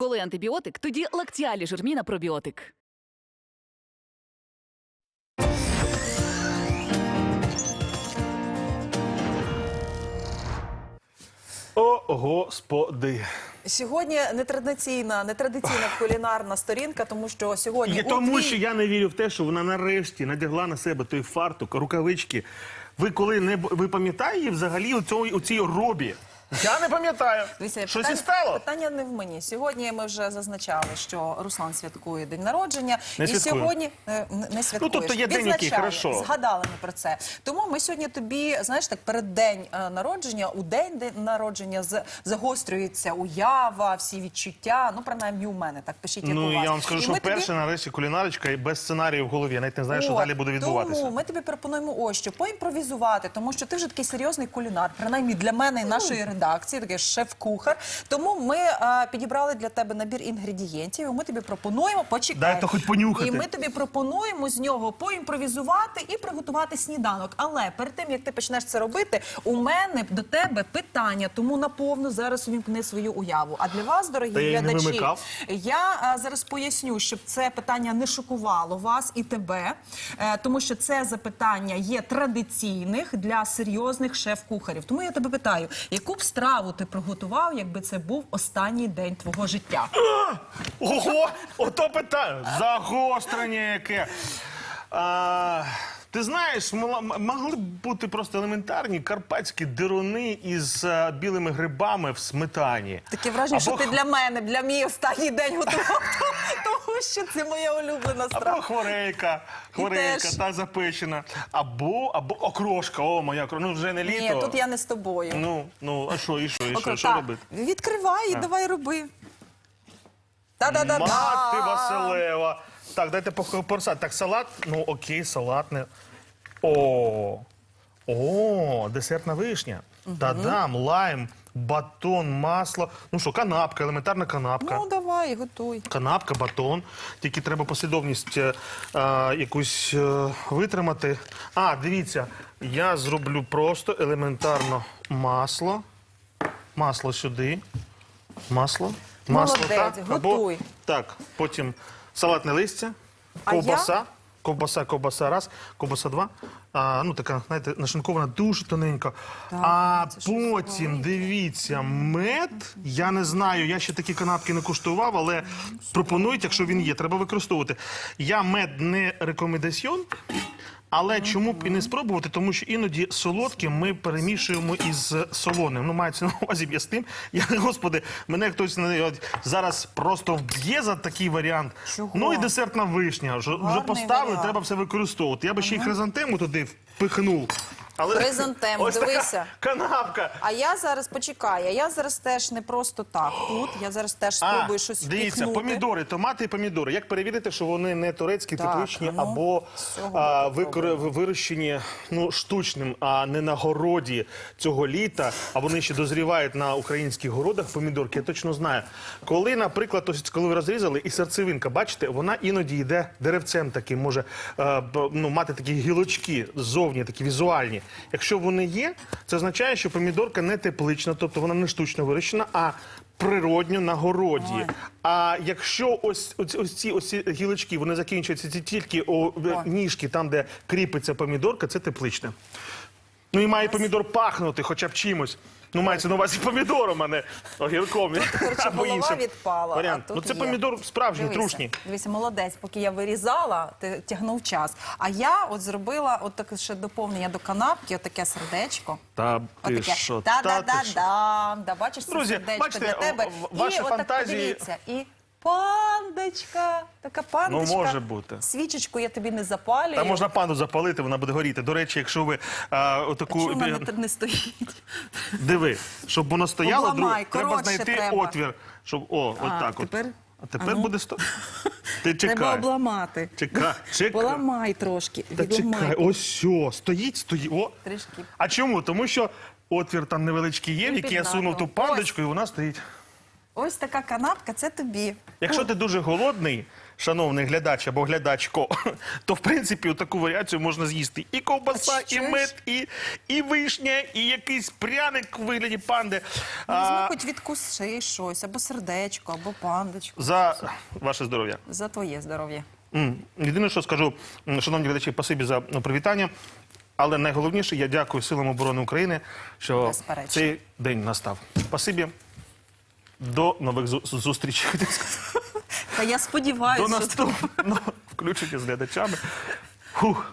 Коли антибіотик, тоді лактіалі жирміна пробіотик. О, господи. Сьогодні нетрадиційна, нетрадиційна кулінарна сторінка, тому що сьогодні І у тому, твій- що я не вірю в те, що вона нарешті надягла на себе той фартук, рукавички. Ви коли не б- ви пам'ятаєте взагалі у цій, у цій робі? Я не пам'ятаю. Дивіться, Щось питання, і стало. Питання не в мені. Сьогодні ми вже зазначали, що Руслан святкує день народження, Не і святкую. сьогодні е, н- не святкуєш. тобто є день, який, хорошо. Згадали ми про це. Тому ми сьогодні тобі, знаєш, так перед день е, народження, у день день народження з- загострюється уява, всі відчуття. Ну принаймні у мене так пишіть, як у Ну вас. я вам скажу, І що ми тобі- нарешті кулінарочка і без сценарію в голові. Я навіть не знаю, що От, далі буде відбуватися. Тому ми тобі пропонуємо ось що поімпровізувати, тому що ти вже такий серйозний кулінар, принаймні для мене і нашої редакції, такий шеф-кухар. Тому ми а, підібрали для тебе набір інгредієнтів. і Ми тобі пропонуємо почекай. Дайте хоч понюхати. І ми тобі пропонуємо з нього поімпровізувати і приготувати сніданок. Але перед тим як ти почнеш це робити, у мене до тебе питання. Тому наповну зараз увімкни свою уяву. А для вас, дорогі Та я глядачі, я а, зараз поясню, щоб це питання не шокувало вас і тебе, е, тому що це запитання є традиційних для серйозних шеф-кухарів. Тому я тебе питаю, яку б страву ти приготував, якби це був останній день твого життя? Ого, ото питання. Загострення яке. А, ти знаєш, могли б бути просто елементарні карпатські дируни із е, білими грибами в сметані. Таке враження, що ти для мене, для мій останній день готував, тому що це моя улюблена Або хворейка, хворейка та запечена. Або, або окрошка, о, моя окрошка. Ну вже не літо. Ні, тут я не з тобою. Ну, ну, а що, і що, і що, що робити? Відкривай і давай роби. Мати Та-да-да-да! Василева. Так, дайте порсати. Так, салат. Ну, окей, салатне. О, о, десертна вишня. Та-дам, лайм, батон, масло. Ну що, канапка, елементарна канапка. Ну, давай, готуй. Канапка, батон. Тільки треба послідовність е, е, якусь е, витримати. А, дивіться, я зроблю просто елементарно масло. Масло сюди. Масло. Масло Молодець, так. готуй. так, потім салатне листя, А ковбаса. я? Ковбаса, ковбаса раз, ковбаса два. А, ну така, знаєте, нашинкована дуже тоненько. а це ж потім дивіться, мед. Я не знаю, я ще такі канапки не куштував, але пропонують, якщо він є, треба використовувати. Я мед не рекомендаціон. Але чому б і не спробувати? Тому що іноді солодке ми перемішуємо із солоним. Ну, мається на увазі я з тим. Я, господи, мене хтось не- от зараз просто вб'є за такий варіант. Чого? Ну і десертна вишня. Вже, вже поставили, варіант. треба все використовувати. Я би ще й хризантему туди впихнув. Але Хризантему, ось така дивися. канапка. А я зараз почекай, а я зараз теж не просто так тут. Я зараз теж спробую щось дивіться, помідори, томати і помідори. Як перевірити, що вони не турецькі, Так, тепличні ну, або а, викор... вирощені ну, штучним, а не на городі цього літа, а вони ще дозрівають на українських городах помідорки, я точно знаю. Коли, наприклад, ось коли ви розрізали, і серцевинка, бачите, вона іноді йде деревцем таким, може е, б- ну, мати такі гілочки ззовні, такі візуальні. Якщо вони є, це означає, що помідорка не теплична, тобто вона не штучно вирощена, а природньо на городі. А якщо ось, ось, ось ці ось ці гілочки вони закінчуються ці тільки у ніжки, там де кріпиться помідорка, це тепличне. Ну і має помідор пахнути хоча б чимось. Ну, мається на увазі помідором, а не огірком. Коротше, або голова іншим. відпала. Варіант. А Ну це є. помідор справжній, Дивися, трушній. Дивися, молодець, поки я вирізала, ти тягнув час. А я от зробила от таке ще доповнення до канапки, от таке сердечко. Та ти Отаке. що? Та ти що? Та-да-да-дам. Да, бачиш, це Друзі, сердечко бачите, для тебе. о, в- ваші і отак фантазії- подивіться, і пандочка, така пандочка. Ну, може бути. Свічечку я тобі не запалюю. Та можна панду запалити, вона буде горіти. До речі, якщо ви а, отаку Чому вона не, не стоїть? диви, щоб воно стояло, Обламай, друг, треба коротше знайти треба. отвір. Щоб о, от так от. А тепер А ну. буде сто. Ти Треба чекай. обламати. Чекай, чекай. Поламай трошки. Та відламай. чекай, ось все, стоїть, стоїть. О. Трішки. А чому? Тому що отвір там невеличкий є, в який я під сунув ту пандочку, і вона стоїть. Ось така канапка, це тобі. Якщо ти дуже голодний, шановний глядач або глядачко, то в принципі таку варіацію можна з'їсти і ковбаса, і чуєш? мед, і, і вишня, і якийсь пряник у вигляді панди. Візьми А, хоч відкуси щось, або сердечко, або пандочку. за ваше здоров'я. За твоє здоров'я. М, Єдине, що скажу, м, шановні глядачі, спасибі за ну, привітання. Але найголовніше, я дякую силам оборони України, що Безперечно. цей день настав. Спасибі. До нових зу- зустрічей. Та я сподіваюся, До що наступного включення з глядачами. Фух.